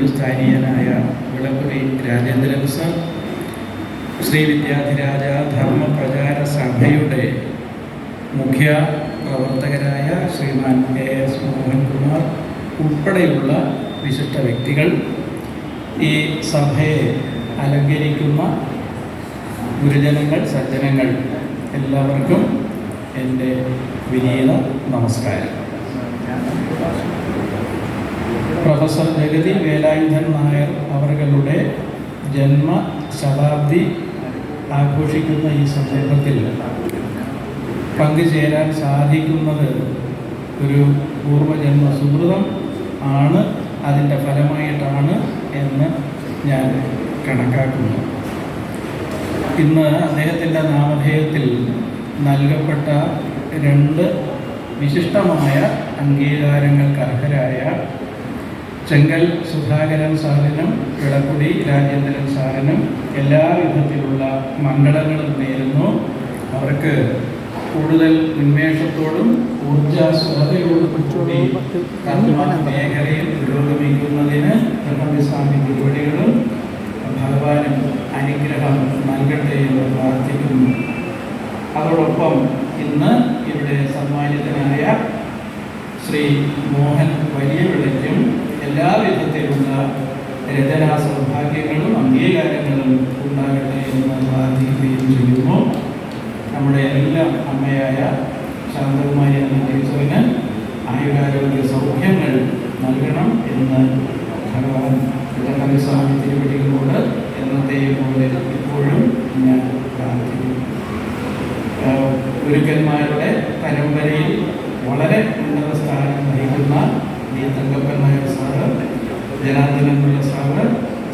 ഗുരുസ്ഥാനീയനായ Vilakkuri Rajendran sir Shri Vidyadhiraja ധർമ്മ പ്രചാര സഭയുടെ മുഖ്യ പ്രവർത്തകരായ ശ്രീമാൻ കെ എസ് മോഹൻകുമാർ ഉൾപ്പെടെയുള്ള വിശിഷ്ട വ്യക്തികൾ ഈ സഭയെ അലങ്കരിക്കുന്ന ഗുരുജനങ്ങൾ സജ്ജനങ്ങൾ എല്ലാവർക്കും എന്റെ വിനീത നമസ്കാരം. പ്രൊഫസർ ജഗതി വേലായുധൻ നായർ അവരുടെ ജന്മ ശതാബ്ദി ആഘോഷിക്കുന്ന ഈ സന്ദർഭത്തിൽ പങ്കുചേരാൻ സാധിക്കുന്നത് ഒരു പൂർവജന്മ സുഹൃതം ആണ് അതിന്റെ ഫലമായിട്ടാണ് എന്ന് ഞാൻ കണക്കാക്കുന്നു. ഇന്ന് അദ്ദേഹത്തിന്റെ നാമധേയത്തിൽ നൽകപ്പെട്ട രണ്ട് വിശിഷ്ടമായ അംഗീകാരങ്ങൾക്ക് അർഹരായ ചെങ്കൽ സുധാകരൻ സാറിനും ഇളക്കുടി രാജേന്ദ്രൻ സാറിനും എല്ലാ വിധത്തിലുള്ള മംഗളങ്ങളും നേരുന്നു. അവർക്ക് കൂടുതൽ ഉന്മേഷത്തോടും ഊർജസ്വലതയോടും കൂടി മേഖലയിൽ പുരോഗമിക്കുന്നതിന് ബ്രഹ്മസ്വാമി തിരുവടികളും ഭഗവാനും അനുഗ്രഹം നൽകട്ടെ എന്ന് പ്രാർത്ഥിക്കുന്നു. അതോടൊപ്പം ഇന്ന് ഇവിടെ സമ്മാനിതനായ ശ്രീ മോഹൻ വലിയ വിളയ്ക്കും എല്ലാ വിധത്തിലുള്ള രചനാ സൗഭാഗ്യങ്ങളും അംഗീകാരങ്ങളും ഉണ്ടാകട്ടെ എന്ന് പ്രാർത്ഥിക്കുകയും ചെയ്യുന്നു. നമ്മുടെ എല്ലാം അമ്മയായ ശാന്തകുമാരി എന്ന ടീച്ചറിന് ആയുരാരോഗ്യ സൗഖ്യങ്ങൾ നൽകണം എന്ന് ഭഗവാൻ സ്വാമി തിരുവടികളോട് എന്നത്തെയും പോലെ ഇപ്പോഴും ഞാൻ പ്രാർത്ഥിക്കുന്നു. ഗുരുക്കന്മാരുടെ പരമ്പരയിൽ വളരെ ഉന്നത സ്ഥാനം വഹിക്കുന്ന D Thankappan Nair sir Janardhanan Pillai sir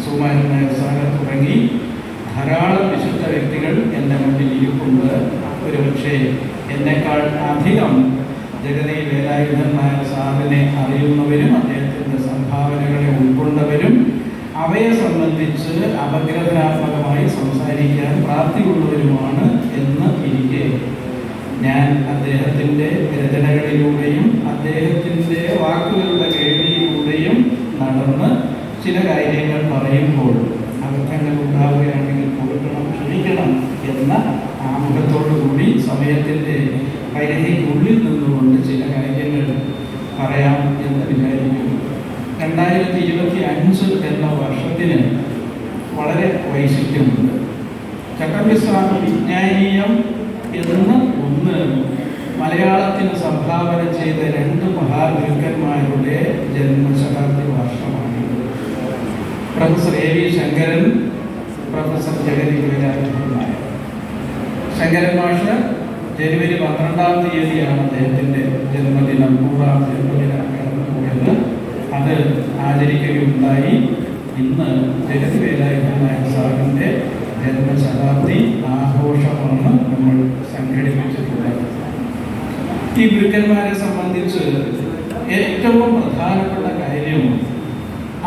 Sumaran Nair sir തുടങ്ങി ധാരാളം വിശുദ്ധ വ്യക്തികൾ എന്റെ മുന്നിൽ ഇരിപ്പുണ്ട്. ഒരുപക്ഷെ എന്നെക്കാൾ അധികം ജഗതി വേലായുധൻ നായർ സാറിനെ അറിയുന്നവരും അദ്ദേഹത്തിന്റെ സംഭാവനകളെ ഉൾക്കൊണ്ടവരും അവയെ സംബന്ധിച്ച് അപഗ്രഥനാത്മകമായി സംസാരിക്കാൻ പ്രാപ്തിയുള്ളവരുമാണ് എന്ന് ഇരിക്കെ. ഞാൻ അദ്ദേഹത്തിന്റെ രചനകളിലൂടെയും അദ്ദേഹത്തിന്റെ വാക്കുകളുടെ കേൾവിയിലൂടെയും നടന്ന് ചില കാര്യങ്ങൾ പറയുമ്പോൾ അബദ്ധങ്ങൾ ഉണ്ടാവുകയാണെങ്കിൽ കൊടുക്കണം ക്ഷമിക്കണം എന്ന ആമുഖത്തോടു കൂടി സമയത്തിന്റെ പരിധിക്കുള്ളിൽ നിന്നുകൊണ്ട് ചില കാര്യങ്ങൾ പറയാം എന്ന് വിചാരിക്കുന്നു രണ്ടായിരത്തി ഇരുപത്തി അഞ്ച് എന്ന വർഷത്തിന് വളരെ വൈശിഷ്ട്യമുണ്ട്. ചട്ടമ്പിസ്വാമി വിജ്ഞാനീയം എന്ന് ഒന്ന് മലയാളത്തിന് സംഭാവന ചെയ്ത രണ്ട് മഹാഗുരുക്കന്മാരുടെ ജന്മശതാബ്ദി വർഷമാണ് professor A V Sankaran professor Jagathy Velayudhan Nair. Sankaran മാഷ് ജനുവരി പന്ത്രണ്ടാം തീയതിയാണ് അദ്ദേഹത്തിന്റെ ജന്മദിനം നൂറാം ജന്മദിനം. അത് ആചരിക്കുകയുണ്ടായി ഇന്ന് സാറിന്റെ ജന്മശതാബ്ദി ആഘോഷമാണ് നമ്മൾ സംഘടിപ്പിച്ചിട്ടുള്ളത്. ഈ ഗുരുക്കന്മാരെ സംബന്ധിച്ച് ഏറ്റവും പ്രധാനപ്പെട്ട കാര്യം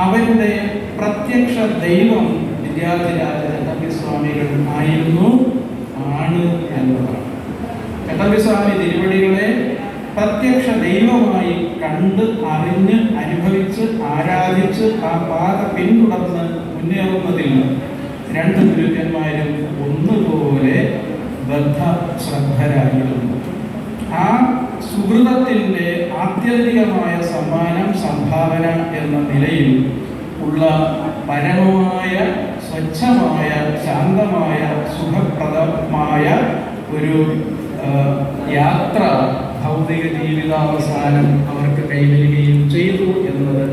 അവരുടെ പ്രത്യക്ഷ ദൈവം വിദ്യാർത്ഥിരാജ ചട്ടമ്പിസ്വാമികൾ ആയിരുന്നു ആണ് എന്നതാണ്. ചട്ടമ്പിസ്വാമി തിരുവടികളെ പ്രത്യക്ഷ ദൈവമായി കണ്ട് അറിഞ്ഞ് അനുഭവിച്ച് ആരാധിച്ച് ആ പാത പിന്തുടർന്ന് മുന്നേറുന്നതിൽ രണ്ട് ഗുരുക്കന്മാരും ഒന്നുപോലെ ബദ്ധ ശ്രദ്ധരായിരുന്നു ആ സുഹൃതത്തിന്റെ ആത്യന്തികമായ സമ്മാനം സംഭാവന എന്ന നിലയിൽ ഉള്ള പരമമായ സ്വച്ഛമായ ശാന്തമായ സുഖപ്രദമായ ഒരു യാത്ര ഭൗതിക ജീവിതാവസാനം അവർക്ക് കൈവരികയും ചെയ്തു എന്നത്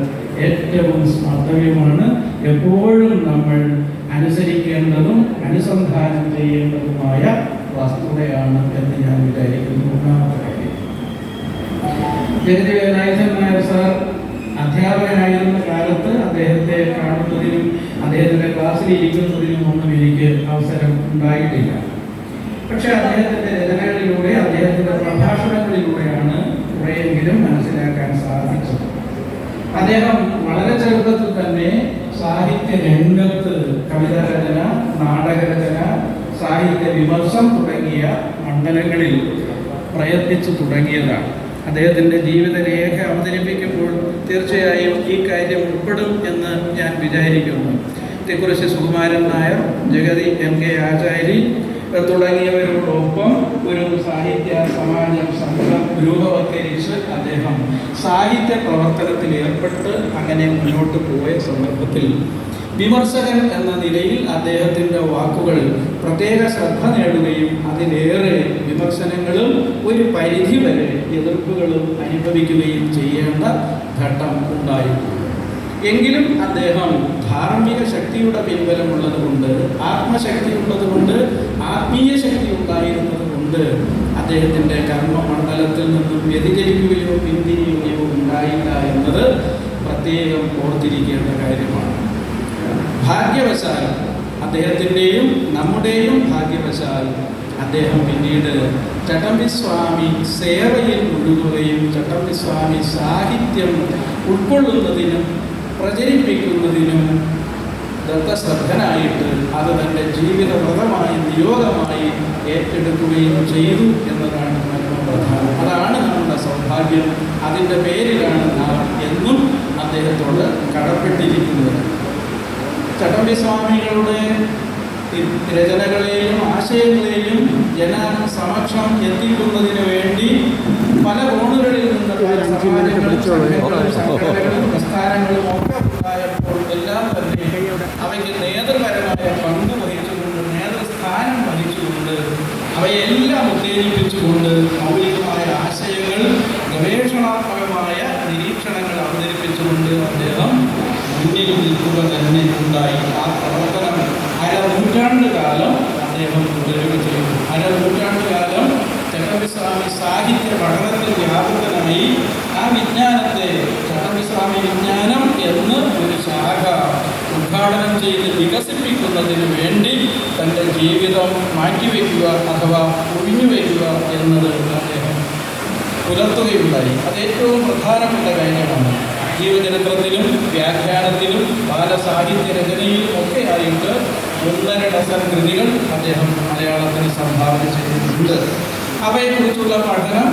ഏറ്റവും സ്മർത്തവ്യമാണ് എപ്പോഴും നമ്മൾ അനുസരിക്കേണ്ടതും അനുസന്ധാനം ചെയ്യേണ്ടതുമായ വസ്തുതയാണ് എന്ന് ഞാൻ വിചാരിക്കുന്നു. നായർ സാർ അധ്യാപകനായിരുന്ന കാലത്ത് അദ്ദേഹത്തെ കാണുന്നതിനും അദ്ദേഹത്തിന്റെ ക്ലാസ്സിൽ ഇരിക്കുന്നതിനും ഒന്നും എനിക്ക് അവസരം ഉണ്ടായിട്ടില്ല. പക്ഷെ അദ്ദേഹത്തിന്റെ രചനകളിലൂടെ അദ്ദേഹത്തിന്റെ പ്രഭാഷണങ്ങളിലൂടെയാണ് കുറേയെങ്കിലും മനസ്സിലാക്കാൻ സാധിച്ചത്. അദ്ദേഹം വളരെ ചെറുപ്പത്തിൽ തന്നെ സാഹിത്യ രംഗത്ത് കവിതാ രചന നാടകരചന സാഹിത്യ വിമർശം തുടങ്ങിയ മണ്ഡലങ്ങളിൽ പ്രയത്നിച്ചു തുടങ്ങിയതാണ്. അദ്ദേഹത്തിന്റെ ജീവിതരേഖ അവതരിപ്പിക്കുമ്പോൾ തീർച്ചയായും ഈ കാര്യം ഉൾപ്പെടും എന്ന് ഞാൻ വിചാരിക്കുന്നു. ഇതേക്കുറിച്ച് സുകുമാരൻ നായർ ജഗതി എം കെ ആചാരി തുടങ്ങിയവരോടൊപ്പം ഒരു സാഹിത്യ സമാജം സംഘം രൂപവത്കരിച്ച് അദ്ദേഹം സാഹിത്യ പ്രവർത്തനത്തിൽ ഏർപ്പെട്ട് അങ്ങനെ മുന്നോട്ട് പോയ സന്ദർഭത്തിൽ വിമർശകൻ എന്ന നിലയിൽ അദ്ദേഹത്തിന്റെ വാക്കുകൾ പ്രത്യേക ശ്രദ്ധ നേടുകയും അതിലേറെ വിമർശനങ്ങളും ഒരു പരിധിവരെ എതിർപ്പുകളും അനുഭവിക്കുകയും ചെയ്യേണ്ട ഘട്ടം ഉണ്ടായിരുന്നു. എങ്കിലും അദ്ദേഹം ധാർമ്മിക ശക്തിയുടെ പിൻബലമുള്ളത് കൊണ്ട് ആത്മശക്തി ഉള്ളത് കൊണ്ട് ആത്മീയ ശക്തി ഉണ്ടായിരുന്നത് കൊണ്ട് അദ്ദേഹത്തിന്റെ കർമ്മമണ്ഡലത്തിൽ നിന്നും വ്യതിചരിക്കുകയോ പിന്തിരിയുകയോ ഉണ്ടായില്ല എന്നത് പ്രത്യേകം ഓർത്തിരിക്കേണ്ട കാര്യമാണ്. ഭാഗ്യവശാൽ അദ്ദേഹത്തിന്റെയും നമ്മുടെയും ഭാഗ്യവശാൽ അദ്ദേഹം പിന്നീട് ചട്ടമ്പിസ്വാമി സേവയിൽ മുഴുകുകയും ചട്ടമ്പിസ്വാമി സാഹിത്യം ഉൾക്കൊള്ളുന്നതിനും പ്രചരിപ്പിക്കുന്നതിനും ദത്തശ്രദ്ധനായിട്ട് അത് തന്റെ ജീവിതവ്രതമായി നിയോഗമായി ഏറ്റെടുക്കുകയും ചെയ്തു എന്നതാണ് പ്രധാനം. അതാണ് നമ്മുടെ സൗഭാഗ്യം. അതിന്റെ പേരിലാണ് നാം എന്നും അദ്ദേഹത്തോട് കടപ്പെട്ടിരിക്കുന്നത്. ചട്ടമ്പി സ്വാമികളുടെ രചനകളെയും ആശയങ്ങളെയും ജന സമക്ഷം എത്തിക്കുന്നതിന് വേണ്ടി പല കോണുകളിൽ നിന്നുള്ള പ്രസ്ഥാനങ്ങളും ഒക്കെ ഉണ്ടായപ്പോൾ എല്ലാം തന്നെ അവയ്ക്ക് നേതൃപരമായ പങ്ക് വഹിച്ചുകൊണ്ട് നേതൃസ്ഥാനം വഹിച്ചുകൊണ്ട് അവയെല്ലാം ഉത്തേജിപ്പിച്ചുകൊണ്ട് മൗലികമായ ആശയങ്ങൾ ഗവേഷണാത്മകമായ നിരീക്ഷണങ്ങൾ അവതരിപ്പിച്ചുകൊണ്ട് അദ്ദേഹം മുന്നിൽ നിൽക്കുക തന്നെ ഉണ്ടായി. ആ പ്രവർത്തനം അര നൂറ്റാണ്ട് കാലം അദ്ദേഹം തുടരുക ചെയ്തു. അര നൂറ്റാണ്ട് കാലം ചട്ടമ്പിസ്വാമി സാഹിത്യ പഠനത്തിൽ വ്യാപൃതനായി ആ വിജ്ഞാനത്തെ വിജ്ഞാനം എന്ന് ഒരു ശാഖ ഉദ്ഘാടനം ചെയ്ത് വികസിപ്പിക്കുന്നതിന് വേണ്ടി തന്റെ ജീവിതം മാറ്റിവെക്കുക അഥവാ ഒഴിഞ്ഞുവെക്കുക എന്നത് അദ്ദേഹം പുലർത്തുകയുണ്ടായി. അത് ഏറ്റവും പ്രധാനപ്പെട്ട കാര്യമാണ്. ജീവചരിത്രത്തിലും വ്യാഖ്യാനത്തിലും ബാലസാഹിത്യ രചനയിലും ഒക്കെ ആയിട്ട് ഒന്നര ഡസൻ കൃതികൾ അദ്ദേഹം മലയാളത്തിന് സംഭാവന ചെയ്തിട്ടുണ്ട്. അവയെക്കുറിച്ചുള്ള പഠനം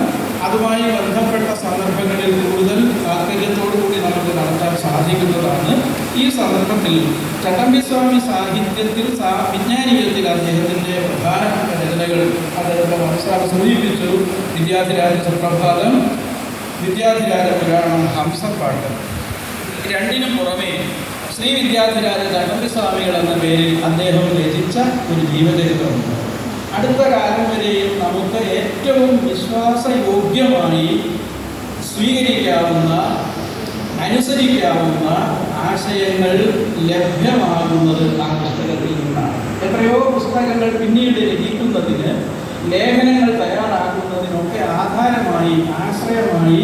അതുമായി ബന്ധപ്പെട്ട സന്ദർഭങ്ങളിൽ കൂടുതൽ താല്പര്യത്തോടു കൂടി നമുക്ക് നടത്താൻ സാധിക്കുന്നതാണ്. ഈ സന്ദർഭത്തിൽ ചട്ടമ്പിസ്വാമി സാഹിത്യത്തിൽ സാ വിജ്ഞാനീയത്തിൽ അദ്ദേഹത്തിന്റെ പ്രധാനപ്പെട്ട രചനകൾ അദ്ദേഹത്തെ മനസ്സിലാക്കി സൂചിപ്പിച്ചു. വിദ്യാധിരാജ സുപ്രഭാതം വിദ്യാധിരാജ പുരാണം ഹംസപ്പാട്ട്. രണ്ടിനും പുറമെ ശ്രീ വിദ്യാധിരാജ ചട്ടമ്പിസ്വാമികൾ എന്ന പേരിൽ അദ്ദേഹം രചിച്ച ഒരു ജീവചരിത്രമുണ്ട്. അടുത്ത കാലം വരെയും നമുക്ക് ഏറ്റവും വിശ്വാസയോഗ്യമായി സ്വീകരിക്കാവുന്ന അനുസരിക്കാവുന്ന ആശയങ്ങൾ ലഭ്യമാകുന്നത് ആ പുസ്തകത്തിൽ നിന്നാണ്. എത്രയോ പുസ്തകങ്ങൾ പിന്നീട് രചിക്കുന്നതിന് ലേഖനങ്ങൾ തയ്യാറാക്കുന്നതിനൊക്കെ ആധാരമായി ആശ്രയമായി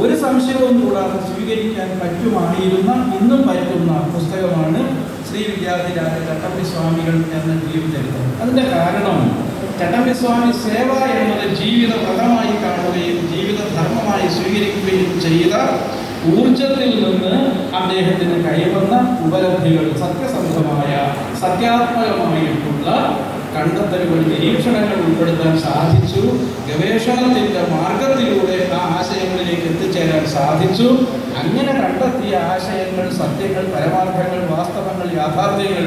ഒരു സംശയവും കൂടാതെ സ്വീകരിക്കാൻ പറ്റുമായിരുന്ന ഇന്നും പറ്റുന്ന പുസ്തകമാണ് ശ്രീ വിദ്യാധിരാജ ചട്ടമ്പി സ്വാമികൾ എന്ന ജീവചരിത്രം അതിന്റെ കാരണം ചട്ടമ്പി സ്വാമി സേവ എന്നത് ജീവിത വ്രതമായി കാണുകയും ജീവിത ധർമ്മമായി സ്വീകരിക്കുകയും ചെയ്ത ഊർജത്തിൽ നിന്ന് അദ്ദേഹത്തിന് കൈവന്ന ഉപലബ്ധികൾ സത്യസന്ധമായ സത്യാത്മകമായിട്ടുള്ള കണ്ടെത്തലുകൾ നിരീക്ഷണങ്ങൾ ഉൾപ്പെടുത്താൻ സാധിച്ചു. ഗവേഷണത്തിന്റെ മാർഗത്തിലൂടെ ആ ആശയങ്ങളിലേക്ക് എത്തിച്ചേരാൻ സാധിച്ചു. അങ്ങനെ കണ്ടെത്തിയ ആശയങ്ങൾ സത്യങ്ങൾ പരമാർത്ഥങ്ങൾ വാസ്തവങ്ങൾ യാഥാർത്ഥ്യങ്ങൾ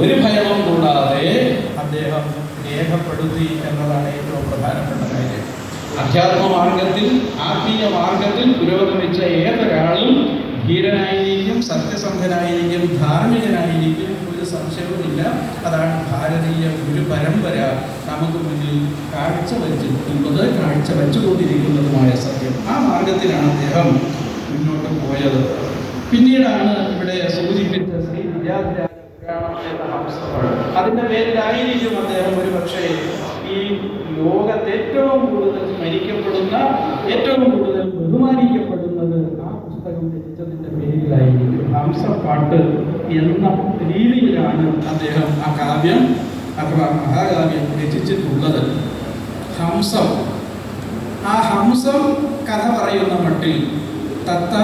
ഒരു ഭയവും കൂടാതെ അദ്ദേഹം രേഖപ്പെടുത്തി എന്നതാണ് ഏറ്റവും പ്രധാനപ്പെട്ട കാര്യം. അധ്യാത്മ മാർഗത്തിൽ ആത്മീയ മാർഗത്തിൽ പുരോഗമിച്ച ഏതൊരാളും ധീരനായിരിക്കും സത്യസന്ധനായിരിക്കും ധാർമ്മികനായിരിക്കും സംശയവുമില്ല. അതാണ് ഭാരതീയ ഒരു പരമ്പര നമുക്ക് മുന്നിൽ കാഴ്ച വെച്ചിട്ടുള്ളത് കാഴ്ച വച്ചുകൊണ്ടിരിക്കുന്നതുമായ സത്യം. ആ മാർഗത്തിലാണ് അദ്ദേഹം മുന്നോട്ട് പോയത്. പിന്നീടാണ് ഇവിടെ സൂചിപ്പിച്ച ശ്രീ ഹംസപാഠം അതിന്റെ പേരിലായിരിക്കും അദ്ദേഹം ഒരു പക്ഷേ ഈ ലോകത്ത് ഏറ്റവും കൂടുതൽ സ്മരിക്കപ്പെടുന്ന ഏറ്റവും കൂടുതൽ ബഹുമാനിക്കപ്പെടുന്നത് ആ പുസ്തകം രചിച്ചതിന്റെ പേരിലായിരിക്കും ഹംസപ്പാട്ട് എന്ന രീതിയിലാണ് അദ്ദേഹം ആ കാവ്യം അഥവാ മഹാകാവ്യം രചിച്ചിട്ടുള്ളത്. ഹംസം. ആ ഹംസം കഥ പറയുന്ന മട്ടിൽ തത്ത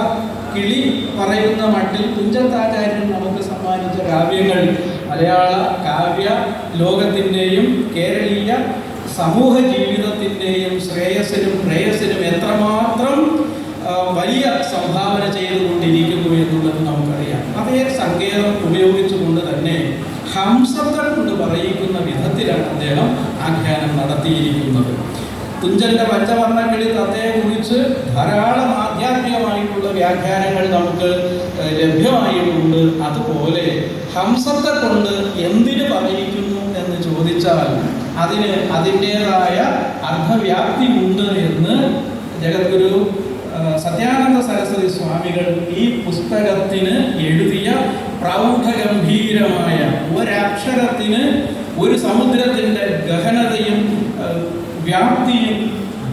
കിളി പറയുന്ന മട്ടിൽ തുഞ്ചത്താചാര്യൻ നമുക്ക് സമ്മാനിച്ച കാവ്യങ്ങൾ മലയാള കാവ്യ ലോകത്തിന്റെയും കേരളീയ സമൂഹ ജീവിതത്തിന്റെയും ശ്രേയസ്സിനും പ്രേയസ്സിനും എത്രമാത്രം വലിയ സംഭാവന ചെയ്തുകൊണ്ടിരിക്കുന്നു എന്നുള്ളത് നമുക്കറിയാം. അതേ സങ്കേതം ഉപയോഗിച്ചുകൊണ്ട് തന്നെ ഹംസത്തെ കൊണ്ട് പറയിക്കുന്ന വിധത്തിലാണ് അദ്ദേഹം ആഖ്യാനം നടത്തിയിരിക്കുന്നത്. തുഞ്ചന്റെ പഞ്ചവർണങ്ങളിൽ അദ്ദേഹത്തെക്കുറിച്ച് ധാരാളം ആധ്യാത്മികമായിട്ടുള്ള വ്യാഖ്യാനങ്ങൾ നമുക്ക് ലഭ്യമായിട്ടുണ്ട്. അതുപോലെ ഹംസത്തെ കൊണ്ട് എന്തിനു പറയിക്കുന്നു എന്ന് ചോദിച്ചാൽ അതിന് അതിന്റെതായ അർത്ഥവ്യാപ്തി ഉണ്ട് എന്ന് ജഗദ്ഗുരു സത്യാനന്ദ സരസ്വതി സ്വാമികൾ ഈ പുസ്തകത്തിന് എഴുതിയ പ്രൗഢഗംഭീരമായ ഒരക്ഷരത്തിന് ഒരു സമുദ്രത്തിന്റെ ഗഹനതയും വ്യാപ്തിയും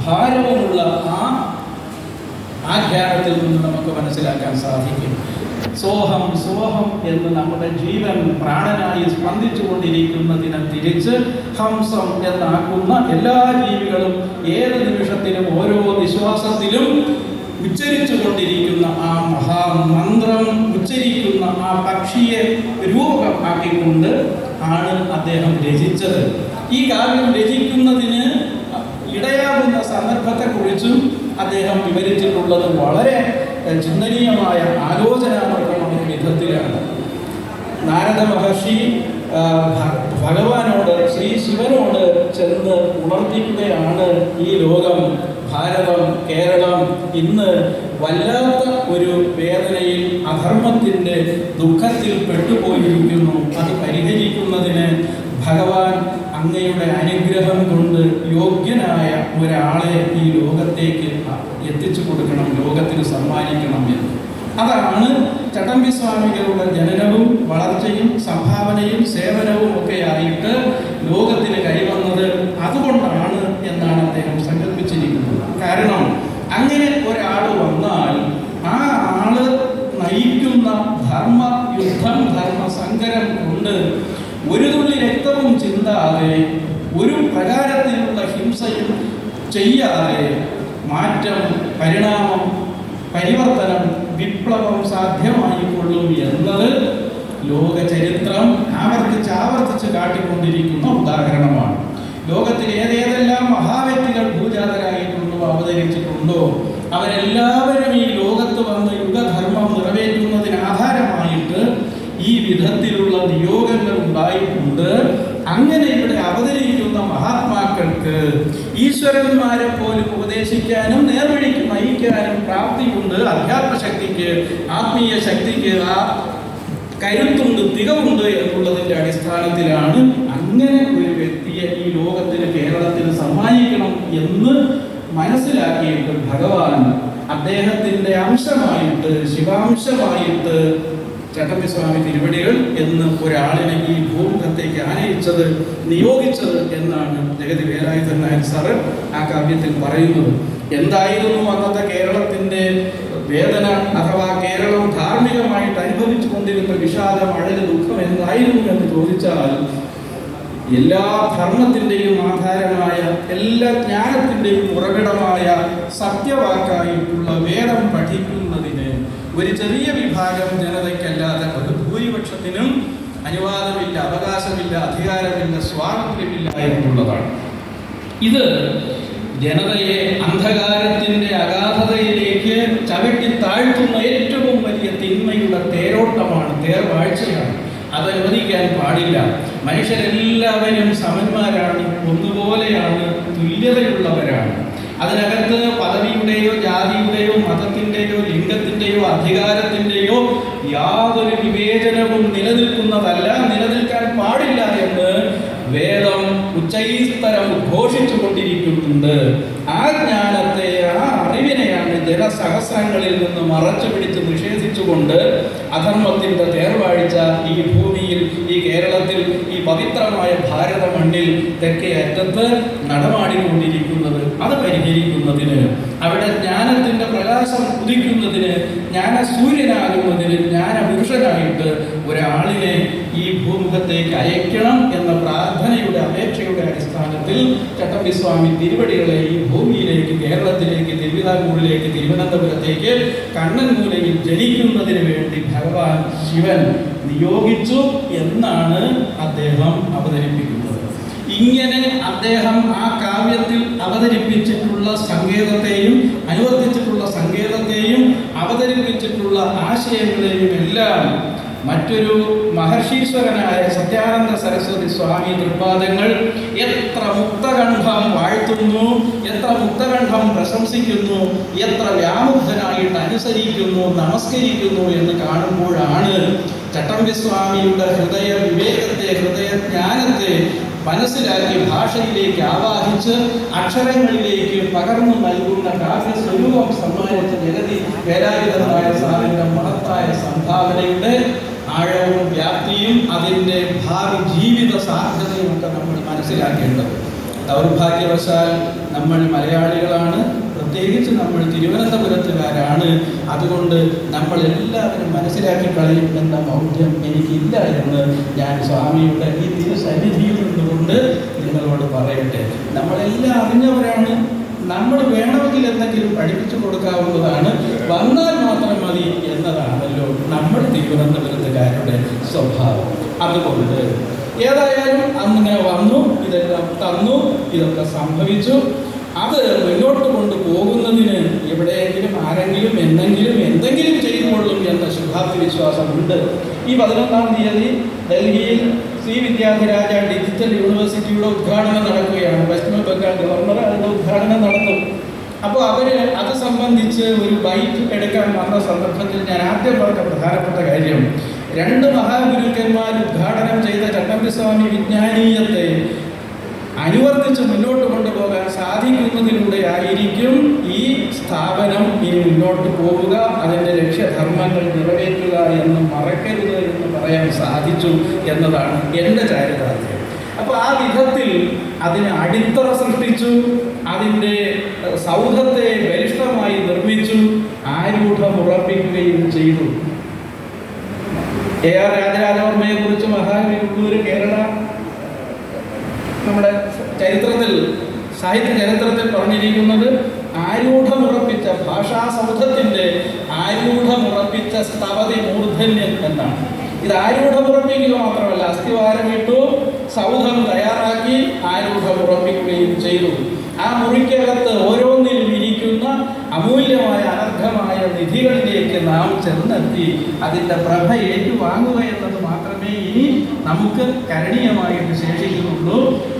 ഭാരവുമുള്ള ആ ആഖ്യാനത്തിൽ നിന്ന് നമുക്ക് മനസ്സിലാക്കാൻ സാധിക്കും. സോഹം സോഹം എന്ന് നമ്മുടെ ജീവൻ പ്രാണനായി സ്പന്ദിച്ചു കൊണ്ടിരിക്കുന്നതിനെ തിരിച്ച് ഹംസം എന്നാക്കുന്ന എല്ലാ ജീവികളും ഏത് നിമിഷത്തിലും ഓരോ നിശ്വാസത്തിലും ഉച്ചരിച്ചു കൊണ്ടിരിക്കുന്ന ആ മഹാമന്ത്രം ഉച്ചരിക്കുന്ന ആ പക്ഷിയെ രൂപമാക്കിക്കൊണ്ട് ആണ് അദ്ദേഹം രചിച്ചത്. ഈ കാവ്യം രചിക്കുന്നതിന് ഇടയാകുന്ന സന്ദർഭത്തെക്കുറിച്ചും അദ്ദേഹം വിവരിച്ചിട്ടുള്ളത് വളരെ ചിന്തനീയമായ ആലോചനാപരമായ വിധത്തിലാണ്. നാരദ മഹർഷി ഭഗവാനോട് ശ്രീ ശിവനോട് ചെന്ന് ഉണർത്തിക്കുകയാണ് ഈ ലോകം. ഭാരതം കേരളം ഇന്ന് വല്ലാത്ത ഒരു വേദനയിൽ അധർമ്മത്തിന്റെ ദുഃഖത്തിൽ പെട്ടുപോയിരിക്കുന്നു. അത് പരിഹരിക്കുന്നതിന് ഭഗവാൻ അങ്ങയുടെ അനുഗ്രഹം കൊണ്ട് യോഗ്യനായ ഒരാളെ ഈ ലോകത്തേക്ക് എത്തിച്ചു കൊടുക്കണം ലോകത്തിന് സമ്മാനിക്കണം എന്ന്. അതാണ് ചട്ടമ്പി സ്വാമികളുടെ ജനനവും വളർച്ചയും സംഭാവനയും സേവനവും ഒക്കെ ആയിട്ട് ലോകത്തിന് കൈവന്നത്. അതുകൊണ്ടാണ് എന്നാണ് അദ്ദേഹം സങ്കല്പിച്ചിരിക്കുന്നത് കാരണം അങ്ങനെ ഒരാൾ വന്നാൽ ആ ആൾ നയിക്കുന്ന ധർമ്മ യുദ്ധം ധർമ്മ സങ്കരം കൊണ്ട് ഒരു തുള്ളി രക്തവും ചിന്താതെ ഒരു പ്രകാരത്തിലുള്ള ഹിംസയും ചെയ്യാതെ മാറ്റം പരിണാമം പരിവർത്തനം വിപ്ലവം സാധ്യമായിക്കൊള്ളും എന്നത് ലോക ചരിത്രം ആവർത്തിച്ച് ആവർത്തിച്ച് കാട്ടിക്കൊണ്ടിരിക്കുന്ന ഉദാഹരണമാണ്. ലോകത്തിൽ ഏതേതെല്ലാം മഹാവ്യക്തികൾ ഭൂജാതരായിട്ടുണ്ടോ അവതരിച്ചിട്ടുണ്ടോ അവരെല്ലാവരും ഈ ലോകത്ത് വന്ന് യുഗധർമ്മം നിറവേറ്റുന്നതിന് ആധാരമായിട്ട് ഈ വിധത്തിലുള്ള നിയോഗങ്ങൾ ഉണ്ടായിട്ടുണ്ട്. അങ്ങനെ ഇവിടെ അവതരിക്കുന്ന മഹാത്മാക്കൾക്ക് ഈശ്വരന്മാരെ പോലും ഉപദേശിക്കാനും നേർവഴിക്ക് നയിക്കാനും പ്രാപ്തിയുണ്ട്. അധ്യാത്മശക്തിക്ക് ആത്മീയ ശക്തിക്ക് ആ കരുത്തുണ്ട് തികവുണ്ട് എന്നുള്ളതിന്റെ അടിസ്ഥാനത്തിലാണ് അങ്ങനെ ഒരു വ്യക്തിയെ ഈ ലോകത്തിന് കേരളത്തിന് സമ്മാനിക്കണം എന്ന് മനസ്സിലാക്കിയിട്ട് ഭഗവാൻ അദ്ദേഹത്തിന്റെ അംശമായിട്ട് ശിവാംശമായിട്ട് ചട്ടമ്പി സ്വാമി തിരുവടികൾ എന്ന് ഒരാളിനെ ഈ ഭൂമുഖത്തേക്ക് ആനയിച്ചത് നിയോഗിച്ചത് എന്നാണ് ജഗതി വേലായുധൻ നായർ സാറ് ആ കാവ്യത്തിൽ പറയുന്നത്. എന്തായിരുന്നു അന്നത്തെ കേരളത്തിന്റെ വേദന അഥവാ കേരളം ധാർമ്മികമായിട്ട് അനുഭവിച്ചു കൊണ്ടിരുന്ന വിഷാദം അഴക് ദുഃഖം എന്തായിരുന്നു എന്ന് ചോദിച്ചാൽ എല്ലാ ധർമ്മത്തിന്റെയും ആധാരമായ എല്ലാ ജ്ഞാനത്തിന്റെയും ഉറവിടമായ സത്യവാക്കായിട്ടുള്ള വേദം പഠിക്കുന്നതിന് ഒരു ചെറിയ വിഭാഗം ജനതയ്ക്കല്ലാതെ ഭൂരിപക്ഷത്തിനും അനുവാദമില്ല അവകാശമില്ല അധികാരമില്ല സ്വാതന്ത്ര്യമില്ല എന്നുള്ളതാണ്. ഇത് ജനതയെ അന്ധകാരത്തിന്റെ അഗാധതയിലേക്ക് ചവിട്ടി താഴ്ത്തുന്ന ഏറ്റവും വലിയ തിന്മയുടെ തേരോട്ടമാണ് തേർവാഴ്ചയാണ് അത് അനുവദിക്കാൻ പാടില്ല. മനുഷ്യരെല്ലാവരും സമന്മാരാണ് ഒന്നുപോലെയാണ് തുല്യതയുള്ളവരാണ്. അതിനകത്ത് പദവിയുടെയോ ജാതിയുടെയോ മതത്തിന്റെയോ ലിംഗത്തിന്റെയോ അധികാരത്തിന്റെയോ യാതൊരു വിവേചനവും നിലനിൽക്കുന്നതല്ല നിലനിൽക്കാൻ പാടില്ല എന്ന് വേദം ഉച്ചൈസ്തരം ഉദ്ഘോഷിച്ചു കൊണ്ടിരിക്കുന്നുണ്ട് ആ ജ്ഞാനത്തെ ആ അറിവിനെയാണ് ജനസഹസ്രങ്ങളിൽ നിന്ന് മറച്ചു പിടിച്ച് നിഷേധിച്ചുകൊണ്ട് അധർമ്മത്തിന്റെ തേർവാഴ്ച ഈ ഭൂമിയിൽ ഈ കേരളത്തിൽ ഈ പവിത്രമായ ഭാരത മണ്ണിൽ തെക്കേ അറ്റത്ത് നടമാടിക്കൊണ്ടിരിക്കുന്നത് അത് പരിഹരിക്കുന്നതിന് അവിടെ ജ്ഞാനത്തിന്റെ പ്രകാശം ഉദിക്കുന്നതിന് ജ്ഞാന സൂര്യനാകുന്നതിന് ജ്ഞാന പുരുഷനായിട്ട് ഒരാളിനെ ഈ ഭൂമുഖത്തേക്ക് അയക്കണം എന്ന അപേക്ഷയുടെ അടിസ്ഥാനത്തിൽ ചട്ടമ്പിസ്വാമി തിരുവടികളെ ഈ ഭൂമിയിലേക്ക് കേരളത്തിലേക്ക് തിരുവിതാംകൂറിലേക്ക് തിരുവനന്തപുരത്തേക്ക് കണ്ണൻമൂലയിൽ ജനിക്കുന്നതിന് വേണ്ടി ഭഗവാൻ ശിവൻ നിയോഗിച്ചു എന്നാണ് അദ്ദേഹം അവതരിപ്പിക്കുന്നത്. ഇങ്ങനെ അദ്ദേഹം ആ കാവ്യത്തിൽ അവതരിപ്പിച്ചിട്ടുള്ള സങ്കേതത്തെയും അനുവർത്തിച്ചിട്ടുള്ള സങ്കേതത്തെയും അവതരിപ്പിച്ചിട്ടുള്ള ആശയങ്ങളെയും എല്ലാം മറ്റൊരു മഹർഷീശ്വരനായ സത്യാനന്ദ സരസ്വതി സ്വാമി തൃപാദങ്ങൾ എത്ര മുക്തകണ്ഠം വാഴ്ത്തുന്നു എത്ര മുക്തകണ്ഠം പ്രശംസിക്കുന്നു എത്ര വ്യാമുഗ്ധനായിട്ട് അനുസരിക്കുന്നു നമസ്കരിക്കുന്നു എന്ന് കാണുമ്പോഴാണ് ചട്ടമ്പി സ്വാമിയുടെ ഹൃദയ വിവേകത്തെ ഹൃദയജ്ഞാനത്തെ മനസ്സിലാക്കി ഭാഷയിലേക്ക് ആവാഹിച്ച് അക്ഷരങ്ങളിലേക്ക് പകർന്നു നൽകുന്ന കാവ്യസ്വരൂപം സമ്മാനിച്ച ജഗതി വേലായുധനായ സാറിന്റെ മഹത്തായ സംഭാവനയുടെ ആഴവും വ്യാപ്തിയും അതിന്റെ ഭാവി ജീവിത സാധ്യതയും ഒക്കെ നമ്മൾ മനസ്സിലാക്കേണ്ടത്. ദൗർഭാഗ്യവശാൽ നമ്മൾ മലയാളികളാണ്. പ്രത്യേകിച്ച് നമ്മൾ തിരുവനന്തപുരത്തുകാരാണ്. അതുകൊണ്ട് നമ്മൾ എല്ലാവരും മനസ്സിലാക്കി കളയും എന്ന ബൗദ്ധ്യം എനിക്കില്ല എന്ന് ഞാൻ സ്വാമിയുടെ ഈ തിരുസന്നിധിയിൽ നിന്നുകൊണ്ട് നിങ്ങളോട് പറയട്ടെ. നമ്മളെല്ലാം അറിഞ്ഞവരാണ്. നമ്മൾ വേണമെങ്കിൽ എന്തെങ്കിലും പഠിപ്പിച്ചു കൊടുക്കാവുന്നതാണ്. വന്നാൽ മാത്രം മതി എന്നതാണല്ലോ നമ്മൾ തിരുവനന്തപുരത്തുകാരുടെ സ്വഭാവം. അതുകൊണ്ട് ഏതായാലും അങ്ങനെ വന്നു ഇതെല്ലാം തന്നു ഇതൊക്കെ സംഭവിച്ചു. അത് മുന്നോട്ട് കൊണ്ട് പോകുന്നതിന് എവിടെയെങ്കിലും ആരെങ്കിലും എന്തെങ്കിലും എന്തെങ്കിലും ചെയ്തുകൊള്ളും എന്ന ശുഭാപ്തി വിശ്വാസമുണ്ട് ഈ പതിനൊന്നാം തീയതി ഡൽഹിയിൽ ശ്രീ വിദ്യാധിരാജ ഡിജിറ്റൽ യൂണിവേഴ്സിറ്റിയുടെ ഉദ്ഘാടനം നടക്കുകയാണ്. പശ്ചിമ ബംഗാൾ ഗവർണർ അതിന്റെ ഉദ്ഘാടനം നടത്തും. അപ്പോൾ അവർ അത് സംബന്ധിച്ച് ഒരു ബൈക്ക് എടുക്കാൻ വന്ന സന്ദർഭത്തിൽ ഞാൻ ആദ്യം പറഞ്ഞ പ്രധാനപ്പെട്ട കാര്യം രണ്ട് മഹാഗുരുക്കന്മാർ ഉദ്ഘാടനം ചെയ്ത ചട്ടമ്പിസ്വാമി വിജ്ഞാനീയത്തെ അനുവർത്തിച്ച് മുന്നോട്ട് കൊണ്ടുപോകാൻ സാധിക്കുന്നതിലൂടെ ആയിരിക്കും ഈ സ്ഥാപനം ഇനി മുന്നോട്ട് പോവുക. അതിന്റെ ലക്ഷ്യധർമ്മങ്ങൾ നിറവേറ്റുക എന്ന് മറക്കരുത് പറയാൻ സാധിച്ചു എന്നതാണ് എന്റെ ചാരിതാർത്ഥ്യം. അപ്പോൾ ആ വിധത്തിൽ അതിന് അടിത്തറ സൃഷ്ടിച്ചു അതിന്റെ സൗധത്തെ ബലിഷ്ഠമായി നിർമ്മിച്ചു ആരൂഢം ഉറപ്പിക്കുകയും ചെയ്തു. എ ആർ രാജരാജവർമ്മയെ കുറിച്ച് മഹാവിഷ്ണൂര് കേരള നമ്മുടെ ചരിത്രത്തിൽ സാഹിത്യ ചരിത്രത്തിൽ പറഞ്ഞിരിക്കുന്നത് ആരൂഢമുറപ്പിച്ച ഭാഷാ സൗധത്തിന്റെ ആരൂഢമുറപ്പിച്ച സ്ഥപതി മൂർധന്യം എന്നാണ്. ഇത് ആരൂഢമുറപ്പിക്കുക മാത്രമല്ല അസ്ഥിവാരമിട്ടു സൗധം തയ്യാറാക്കി ആരൂഢമുറപ്പിക്കുകയും ചെയ്തു. ആ മുറിക്കകത്ത് ഓരോന്നിലും ഇരിക്കുന്ന അമൂല്യമായ അനർഘമായ നിധികളിലേക്ക് നാം ചെന്നെത്തി അതിന്റെ പ്രഭ ഏറ്റുവാങ്ങുക എന്നത് മാത്രമേ ഇനി നമുക്ക് കരണീയമായിട്ട് ശേഷിക്കുന്നുള്ളൂ.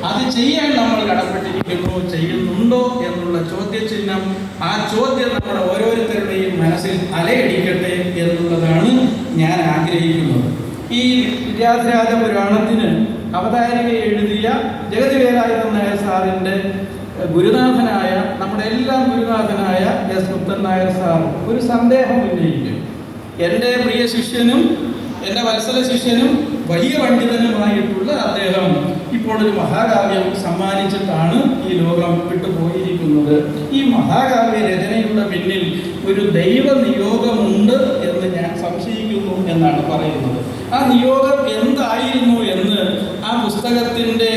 അത് ചെയ്യാൻ നമ്മൾ കടപ്പെട്ടിരിക്കുന്നു ചെയ്യുന്നുണ്ടോ എന്നുള്ള ചോദ്യചിഹ്നം ആ ചോദ്യം നമ്മുടെ ഓരോരുത്തരുടെയും മനസ്സിൽ അലയടിക്കട്ടെ എന്നുള്ളതാണ് ഈ വിദ്യാസരാജ പുരാണത്തിന് അവതാരിക എഴുതിയ ജഗതി വേലായുധൻ നായർ സാറിന്റെ ഗുരുനാഥനായ നമ്മുടെ എല്ലാം ഗുരുനാഥനായ എസ്. മുത്തൻ നായർ സാർ ഒരു സന്ദേഹം ഉന്നയിക്കും. എന്റെ പ്രിയ ശിഷ്യനും എന്റെ വത്സല ശിഷ്യനും വലിയ പണ്ഡിതനുമായിട്ടുള്ള അദ്ദേഹം ഇപ്പോൾ ഒരു മഹാകാവ്യം സമ്മാനിച്ചിട്ടാണ് ഈ ലോകം വിട്ടുപോയിരിക്കുന്നത്. ഈ മഹാകാവ്യ രചനയുടെ പിന്നിൽ ഒരു ദൈവ നിയോഗമുണ്ട് എന്ന് ഞാൻ സംശയിക്കുന്നു എന്നാണ് പറയുന്നത്. ആ നിയോഗം എന്തായിരുന്നു എന്ന് ആ പുസ്തകത്തിന്റെ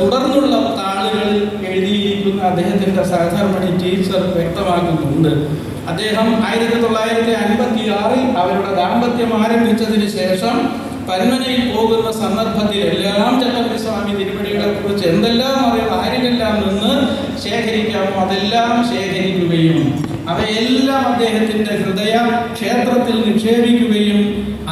തുടർന്നുള്ള താളുകളിൽ എഴുതിയിരിക്കുന്ന അദ്ദേഹത്തിന്റെ സഹധർമ്മണി ടീച്ചർ വ്യക്തമാക്കുന്നുണ്ട്. അദ്ദേഹം ആയിരത്തി തൊള്ളായിരത്തി അൻപത്തി ആറിൽ അവരുടെ ദാമ്പത്യം ആരംഭിച്ചതിന് ശേഷം പന്മനയിൽ പോകുന്ന സന്ദർഭത്തിൽ എല്ലാം ചട്ടമ്പി സ്വാമി തിരുവടികളെ കുറിച്ച് എന്തെല്ലാം അറിയാം ആരിലെല്ലാം നിന്ന് ശേഖരിക്കാമോ അതെല്ലാം ശേഖരിക്കുകയും അവയെല്ലാം അദ്ദേഹത്തിന്റെ ഹൃദയ ക്ഷേത്രത്തിൽ നിക്ഷേപിക്കുകയും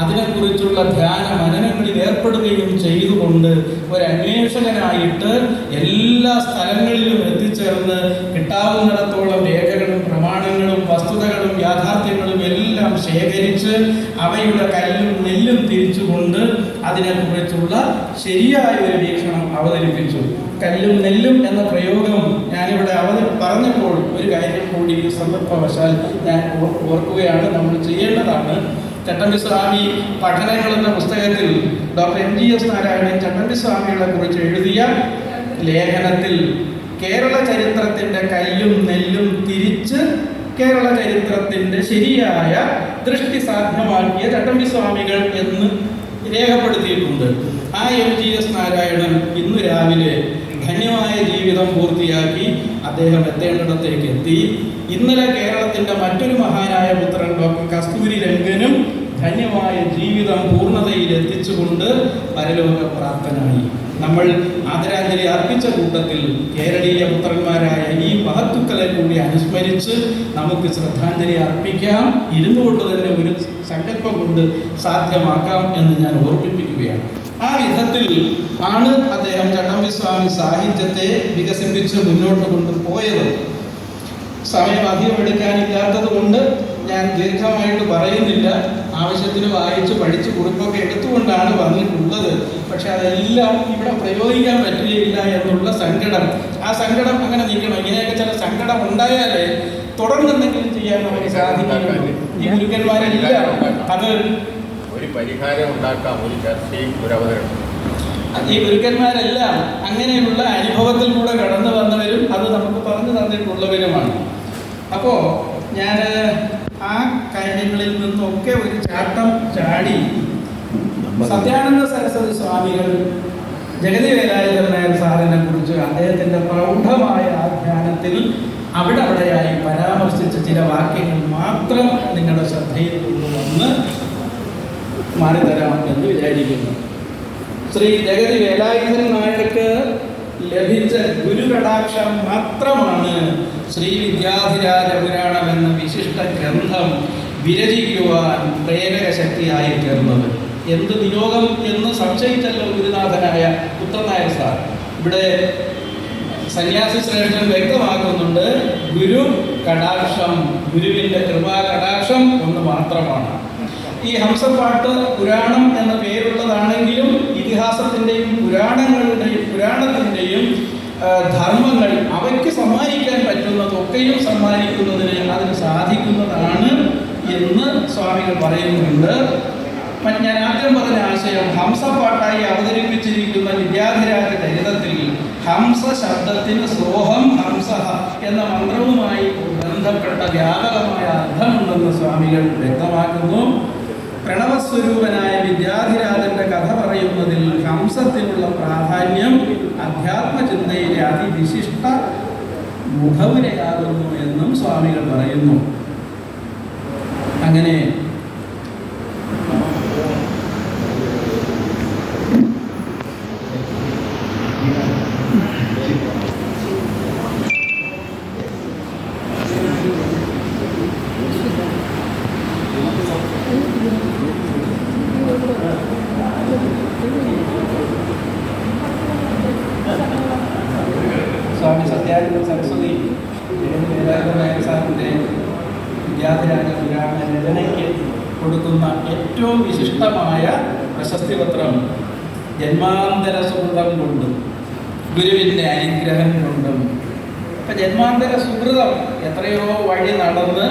അതിനെക്കുറിച്ചുള്ള ധ്യാന മനനങ്ങളിൽ ഏർപ്പെടുകയും ചെയ്തുകൊണ്ട് ഒരു അന്വേഷകനായിട്ട് എല്ലാ സ്ഥലങ്ങളിലും എത്തിച്ചേർന്ന് കിട്ടാവുന്നിടത്തോളം രേഖകളും പ്രമാണങ്ങളും വസ്തുതകളും യാഥാർത്ഥ്യങ്ങളും എല്ലാം ശേഖരിച്ച് അവയുടെ കല്ലും നെല്ലും തിരിച്ചുകൊണ്ട് അതിനെക്കുറിച്ചുള്ള ശരിയായ ഒരു വീക്ഷണം അവതരിപ്പിച്ചു. കല്ലും നെല്ലും എന്ന പ്രയോഗം ഞാനിവിടെ അവതരി പറഞ്ഞപ്പോൾ ഒരു കാര്യം കൂടി സന്ദർഭവശാൽ ഞാൻ ഓർക്കുകയാണ്. നമ്മൾ ചെയ്യേണ്ടതാണ് ചട്ടമ്പി സ്വാമി പഠനങ്ങൾ എന്ന പുസ്തകത്തിൽ doctor M G S Narayanan Chattampi സ്വാമികളെ കുറിച്ച് എഴുതിയ ലേഖനത്തിൽ കേരള ചരിത്രത്തിന്റെ കല്ലും നെല്ലും തിരിച്ച് കേരള ചരിത്രത്തിന്റെ ശരിയായ ദൃഷ്ടി സാധ്യമാക്കിയ ചട്ടമ്പി സ്വാമികൾ എന്ന് രേഖപ്പെടുത്തിയിട്ടുണ്ട്. ആ എം ജി എസ് നാരായണൻ ഇന്ന് രാവിലെ ധന്യമായ ജീവിതം പൂർത്തിയാക്കി അദ്ദേഹം എത്തേണ്ടിടത്തേക്ക് എത്തി. ഇന്നലെ കേരളത്തിന്റെ മറ്റൊരു മഹാനായ പുത്രൻ ഡോക്ടർ കസ്തൂരി രംഗനും ധന്യമായ ജീവിതം പൂർണതയിൽ എത്തിച്ചുകൊണ്ട് പരലോക പ്രാപ്തനായി. നമ്മൾ ആദരാഞ്ജലി അർപ്പിച്ച കൂട്ടത്തിൽ കേരളീയ പുത്രന്മാരായ ഈ മഹത്തുക്കളെ കൂടി അനുസ്മരിച്ച് നമുക്ക് ശ്രദ്ധാഞ്ജലി അർപ്പിക്കാം. ഇരുന്നുകൊണ്ട് തന്നെ ഒരു സങ്കല്പം കൊണ്ട് സാധ്യമാക്കാം എന്ന് ഞാൻ ഓർമ്മിപ്പിക്കുകയാണ്. ആ വിധത്തിൽ ആണ് അദ്ദേഹം ചട്ടമ്പിസ്വാമി സാഹിത്യത്തെ വികസിപ്പിച്ച് മുന്നോട്ട് കൊണ്ടുപോയത്. സമയം അധികം എടുക്കാനില്ലാത്തത് കൊണ്ട് ഞാൻ ദീർഘമായിട്ട് പറയുന്നില്ല. ആവശ്യത്തിന് വായിച്ച് പഠിച്ച് കുറിപ്പൊക്കെ എടുത്തുകൊണ്ടാണ് വന്നിട്ടുള്ളത്. പക്ഷെ അതെല്ലാം ഇവിടെ പ്രയോഗിക്കാൻ പറ്റുകയില്ല എന്നുള്ള സങ്കടം. ആ സങ്കടം അങ്ങനെ നിൽക്കണം. ഇങ്ങനെയൊക്കെ ചില സങ്കടം ഉണ്ടായാലേ തുടർന്നെന്തെങ്കിലും ചെയ്യാൻ നമുക്ക് സാധിക്കാൻ ഈ ഗുരുക്കന്മാരെല്ലാം. അത് ഒരു പരിഹാരം ഉണ്ടാക്കാം ഒരു ചർച്ചയും ഒരു അവതരണം. ഈ ഗുരുക്കന്മാരെല്ലാം അങ്ങനെയുള്ള അനുഭവത്തിൽ കൂടെ കടന്നു വന്നവരും അത് നമുക്ക് പറഞ്ഞു തന്നിട്ടുള്ളവരുമാണ്. അപ്പോൾ ഞാൻ ആ കാര്യങ്ങളിൽ നിന്നൊക്കെ ഒരു ചാട്ടം ചാടി സത്യാനന്ദ സരസ്വതി സ്വാമികൾ ജഗതി വേലായുധനായ സാറിനെ കുറിച്ച് അദ്ദേഹത്തിന്റെ പ്രൗഢമായ ആഖ്യാനത്തിൽ അവിടെ അവിടെയായി പരാമർശിച്ച ചില വാക്യങ്ങൾ മാത്രം നിങ്ങളുടെ ശ്രദ്ധയിൽ കൊണ്ടുവന്ന് മാറിത്തരാം എന്ന് വിചാരിക്കുന്നു. ശ്രീ ജഗതി വേലായുധൻ നായർക്ക് ലഭിച്ച ഗുരുകടാക്ഷം മാത്രമാണ് ശ്രീ വിദ്യാധിരാജ പുരാണം എന്ന വിശിഷ്ട ഗ്രന്ഥം വിരചിക്കുവാൻ പ്രേരക ശക്തിയായി തീർന്നത്. എന്ത് നിയോഗം എന്ന് സംശയിച്ചല്ലോ ഗുരുനാഥനായ പുത്രനായ സാർ. ഇവിടെ സന്യാസി ശ്രേഷ്ഠൻ വ്യക്തമാക്കുന്നുണ്ട് ഗുരു കടാക്ഷം ഗുരുവിന്റെ കൃപാ കടാക്ഷം ഒന്ന് മാത്രമാണ്. ഈ ഹംസപ്പാട്ട് പുരാണം എന്ന പേരുള്ളതാണെങ്കിലും ഇതിഹാസത്തിന്റെയും പുരാണങ്ങളുടെയും പുരാണത്തിന്റെയും ധർമ്മങ്ങൾ അവയ്ക്ക് സമ്മാനിക്കാൻ പറ്റുന്നതൊക്കെയും സമ്മാനിക്കുന്നതിന് അതിന് സാധിക്കുന്നതാണ് എന്ന് സ്വാമികൾ പറയുന്നുണ്ട്. ഞാൻ ആദ്യം പറഞ്ഞ ആശയം ഹംസപ്പാട്ടായി അവതരിപ്പിച്ചിരിക്കുന്ന വിദ്യാധിരാജ ചരിതത്തിൽ ഹംസ ശബ്ദത്തിന് സോഹം ഹംസ എന്ന മന്ത്രവുമായി ബന്ധപ്പെട്ട വ്യാപകമായ അർത്ഥമുണ്ടെന്ന് സ്വാമികൾ വ്യക്തമാക്കുന്നു. പ്രണവസ്വരൂപനായ വിദ്യാധിരാജന്റെ കഥ പറയുന്നതിൽ ഹംസത്തിനുള്ള പ്രാധാന്യം അധ്യാത്മചിന്തയിലെ അതിവിശിഷ്ട മുഖവുരയാകുന്നു എന്നും സ്വാമികൾ പറയുന്നു. അങ്ങനെ സ്വാമി സത്യാനന്ദ സരസ്വതി സാറിന്റെ വിദ്യാധിരാജ പുരാണ രചനയ്ക്ക് കൊടുക്കുന്ന ഏറ്റവും വിശിഷ്ടമായ പ്രശസ്തി പത്രം ജന്മാന്തര സുഹൃതം കൊണ്ടും ഗുരുവിന്റെ അനുഗ്രഹം കൊണ്ടും. ഇപ്പം ജന്മാന്തര സുഹൃതം എത്രയോ വഴി നടന്ന്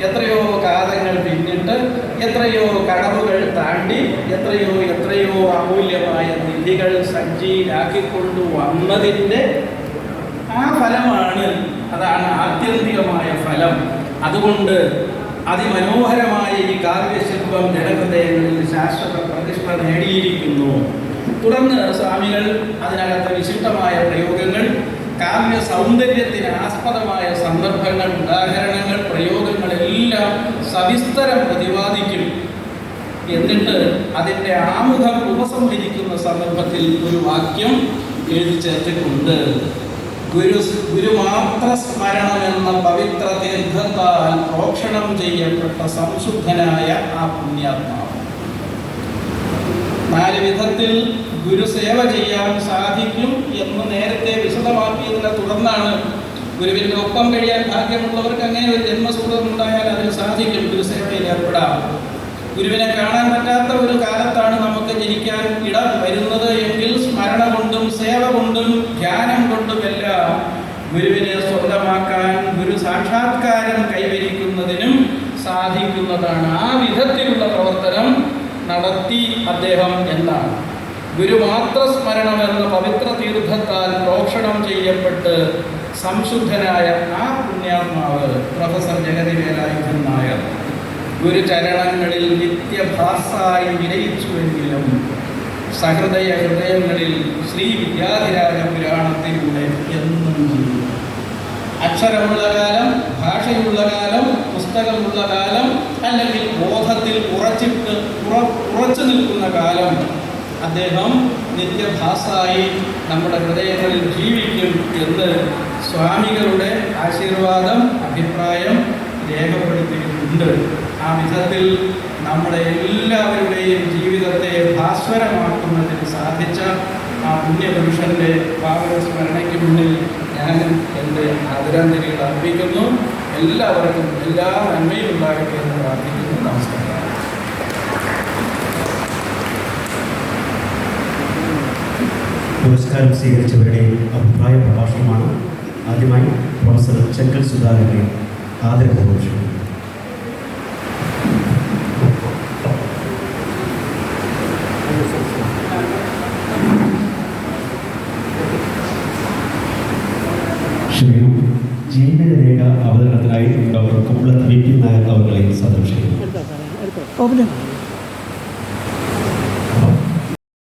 എത്രയോ കാലങ്ങൾ പിന്നിട്ട് എത്രയോ കടവുകൾ താണ്ടി എത്രയോ എത്രയോ അമൂല്യമായ നിധികൾ സഞ്ചിയിലാക്കിക്കൊണ്ടു വന്നതിന്റെ ആ ഫലമാണ് അതാണ് ആത്യന്തികമായ ഫലം. അതുകൊണ്ട് അതിമനോഹരമായ ഈ കാവ്യശില്പം ജനഹൃദയങ്ങളിൽ ശാശ്വത പ്രതിഷ്ഠ നേടിയിരിക്കുന്നു. തുടർന്ന് സ്വാമികൾ അതിനകത്ത് വിശിഷ്ടമായ പ്രയോഗങ്ങൾ കാവ്യ സൗന്ദര്യത്തിന് ആസ്പദമായ സന്ദർഭങ്ങൾ ഉദാഹരണങ്ങൾ പ്രയോഗങ്ങളെല്ലാം സവിസ്തരം പ്രതിപാദിക്കും. എന്നിട്ട് അതിന്റെ ആമുഖം ഉപസംഹരിക്കുന്ന സന്ദർഭത്തിൽ ഒരു വാക്യം എഴുതി ചേർത്തിട്ടുണ്ട്. ഗുരു ഗുരുമാത്ര സ്മരണമെന്ന പവിത്ര തീർത്ഥത്താൽ പ്രോക്ഷണം ചെയ്യപ്പെട്ട സംശുദ്ധനായ ആ പുണ്യാത്മാവ്. നാല് വിധത്തിൽ ഗുരുസേവ ചെയ്യാൻ സാധിക്കും എന്ന് നേരത്തെ വിശദമാക്കിയതിനെ തുടർന്നാണ് ഗുരുവിന്റെ ഒപ്പം കഴിയാൻ ഭാഗ്യമുള്ളവർക്ക് അങ്ങനെ ഒരു ജന്മസുഖം ഉണ്ടായാൽ അതിന് സാധിക്കും ഗുരുസേവയിൽ ഏർപ്പെടാം ഗുരുവിനെ കാണാൻ പറ്റാത്ത ഒരു കാലത്താണ് നമുക്ക് ജനിക്കാൻ ഇടം വരുന്നത് എങ്കിൽ സ്മരണ കൊണ്ടും സേവ കൊണ്ടും ധ്യാനം കൊണ്ടുമെല്ലാം ഗുരുവിനെ സ്വന്തമാക്കാൻ ഗുരു സാക്ഷാത്കാരം കൈവരിക്കുന്നതിനും സാധിക്കുന്നതാണ്. ആ വിധത്തിലുള്ള പ്രവർത്തനം നടത്തി അദ്ദേഹം എന്നാണ് ഗുരുമാത്ര സ്മരണം എന്ന പവിത്ര തീർത്ഥത്താൽ പ്രോക്ഷണം ചെയ്യപ്പെട്ട് സംശുദ്ധനായ ആ പുണ്യാത്മാവ് പ്രൊഫസർ ജഗതി വേലായുധൻ നായർ ഗുരുചരണങ്ങളിൽ നിത്യഭാസായി വിനയിച്ചുവെങ്കിലും സഹൃദയ ഹൃദയങ്ങളിൽ ശ്രീ വിദ്യാധിരാജ പുരാണത്തിലൂടെ എന്നും ജീവിക്കും. അക്ഷരമുള്ള കാലം ഭാഷയുള്ള കാലം പുസ്തകമുള്ള കാലം അല്ലെങ്കിൽ ബോധത്തിൽ ഉറച്ചിട്ട് ഉറച്ചു നിൽക്കുന്ന കാലം. അദ്ദേഹം നിത്യഭാസായി നമ്മുടെ ഹൃദയങ്ങളിൽ ജീവിക്കും എന്ന് സ്വാമികളുടെ ആശീർവാദം അഭിപ്രായം രേഖപ്പെടുത്തിയിട്ടുണ്ട്. ആ വിധത്തിൽ നമ്മുടെ എല്ലാവരുടെയും ജീവിതത്തെ ഭാസ്വരമാക്കുന്നതിന് സാധിച്ച ആ പുണ്യപുരുഷന്റെ പാവന മുന്നിൽ ഞാൻ എന്റെ ആദരാഞ്ജലികൾ അർപ്പിക്കുന്നു. എല്ലാവർക്കും എല്ലാ നന്മയും ഉണ്ടാകട്ടെ എന്ന് പ്രാർത്ഥിക്കുന്നു. നമസ്കാരം. പുരസ്കാരം സ്വീകരിച്ചവരുടെ അഭിപ്രായ പ്രഭാഷണമാണ് ആദ്യമായി പ്രൊഫസർ ചെങ്കൽ സുധാകരനെ ആദരപൂർവം doctor Kumbalath V P Nair open